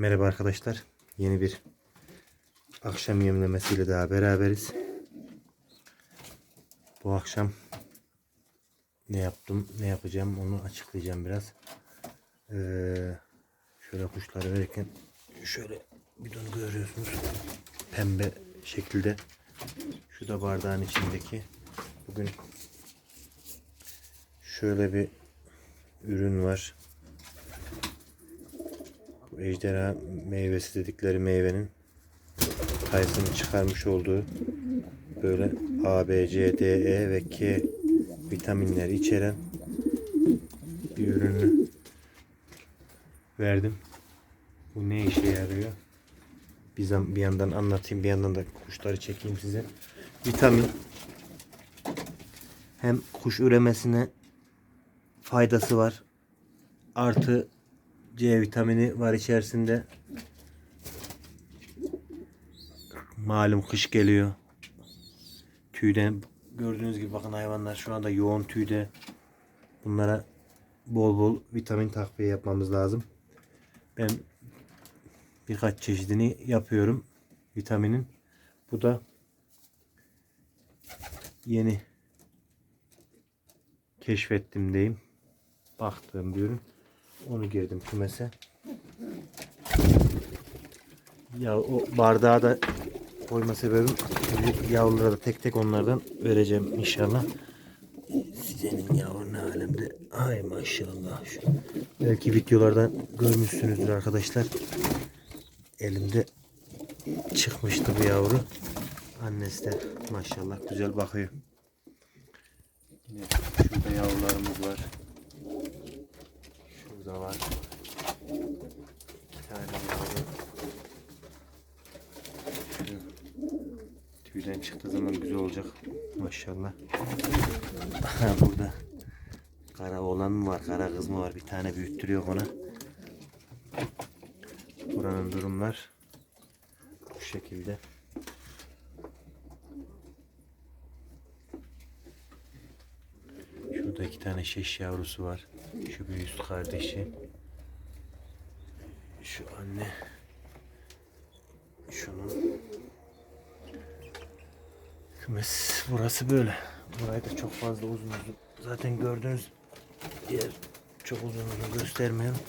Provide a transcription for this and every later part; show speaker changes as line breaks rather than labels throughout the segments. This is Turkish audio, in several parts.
Merhaba arkadaşlar. Yeni bir akşam yemlemesiyle daha beraberiz. Bu akşam ne yaptım, ne yapacağım onu açıklayacağım biraz. Ee, şöyle kuşları verirken şöyle bidonu görüyorsunuz. Pembe şekilde. Şu da bardağın içindeki. Bugün şöyle bir ürün var. Ejderha meyvesi dedikleri meyvenin kayısını çıkarmış olduğu böyle A, B, C, D, E ve K vitaminleri içeren bir ürünü verdim. Bu ne işe yarıyor? Bir, bir yandan anlatayım bir yandan da kuşları çekeyim size. Vitamin hem kuş üremesine faydası var. Artı C vitamini var içerisinde. Malum kış geliyor. Tüyden gördüğünüz gibi bakın hayvanlar şu anda yoğun tüyde. Bunlara bol bol vitamin takviye yapmamız lazım. Ben birkaç çeşidini yapıyorum vitaminin. Bu da yeni keşfettim diyeyim. Baktığım bir ürün. Onu girdim kümese. Ya o bardağı da koyma sebebim yavrulara tek tek onlardan vereceğim inşallah. Sizenin yavru ne alemde. Ay maşallah. Şu, belki videolardan görmüşsünüzdür arkadaşlar. Elimde çıkmıştı bu yavru. Annesi de maşallah güzel bakıyor. Yine şurada yavrularımız var. Şurada var. Bir tane yavru. Şu tüyden çıktığı zaman güzel olacak. Maşallah. Burada kara oğlan mı var, kara kız mı var? Bir tane büyüttürüyor ona. Buranın durumlar bu şekilde. Şurada iki tane şeş yavrusu var. Şu üst kardeşi. Şu anne. Şunun. Kümes burası böyle. Burayı da çok fazla uzun uzun. Zaten gördüğünüz yer çok uzun uzun göstermiyorum.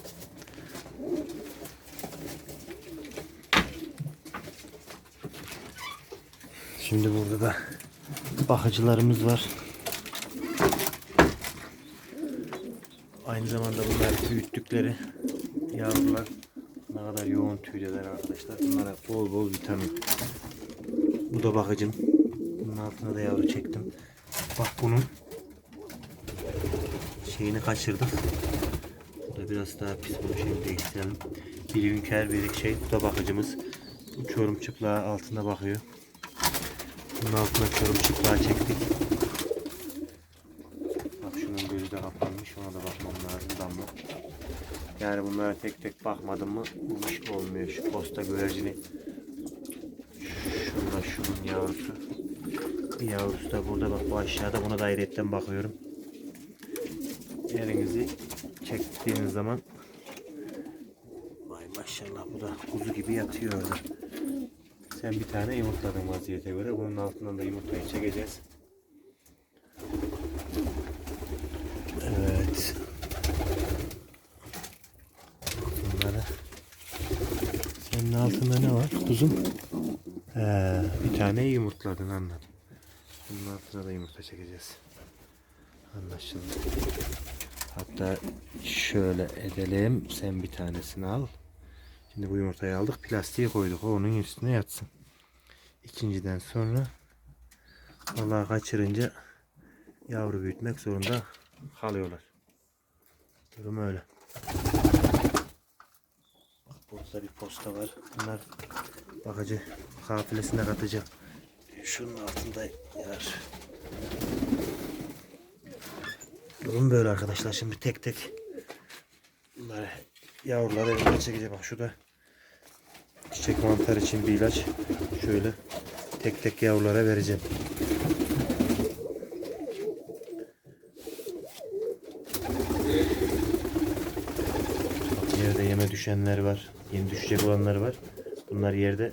Şimdi burada da bakıcılarımız var. Aynı zamanda bunlar büyüttükleri yavrular ne kadar yoğun tüydeler arkadaşlar. Bunlara bol bol vitamin. Bu da bakıcım. Bunun altına da yavru çektim. Bak bunun şeyini kaçırdık. Bu da biraz daha şimdi değiştirelim. Biri ünker biri şey. Bu da bakıcımız. Bu çorum çıplağı altına bakıyor. Bunun altına çorum çıplağı çektik. Bak şunun gözü de kapanmış. Ona da bakmam lazım damla. Yani bunlara tek tek bakmadım mı bu olmuyor. Şu posta güvercini şurada şunun yavrusu. Yavrusu da burada bak bu aşağıda buna da ayrıyetten bakıyorum. Elinizi çektiğiniz zaman Vay maşallah bu da kuzu gibi yatıyor orada. Sen bir tane yumurtladın vaziyete göre. Bunun altından da yumurtayı çekeceğiz. Evet. Bunları. Senin altında ne var kuzum? He, bir tane yumurtladın anladım. Bunun altına da yumurta çekeceğiz. Anlaşıldı. Hatta şöyle edelim. Sen bir tanesini al. Şimdi bu yumurtayı aldık. Plastiğe koyduk. O onun üstüne yatsın. İkinciden sonra vallahi kaçırınca yavru büyütmek zorunda kalıyorlar. Durum öyle. Burada bir posta var. Bunlar bakıcı kafilesine katacak. Şunun altında yer. Durum böyle arkadaşlar. Şimdi tek tek bunları yavruları elimden çekeceğim. Bak şurada çiçek mantar için bir ilaç. Şöyle tek tek yavrulara vereceğim. Düşenler var. Yeni düşecek olanlar var. Bunlar yerde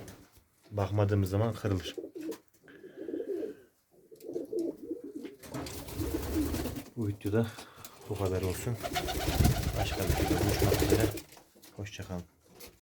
bakmadığımız zaman kırılır. Bu videoda bu kadar olsun. Başka bir videoda buluşmak üzere. Hoşçakalın.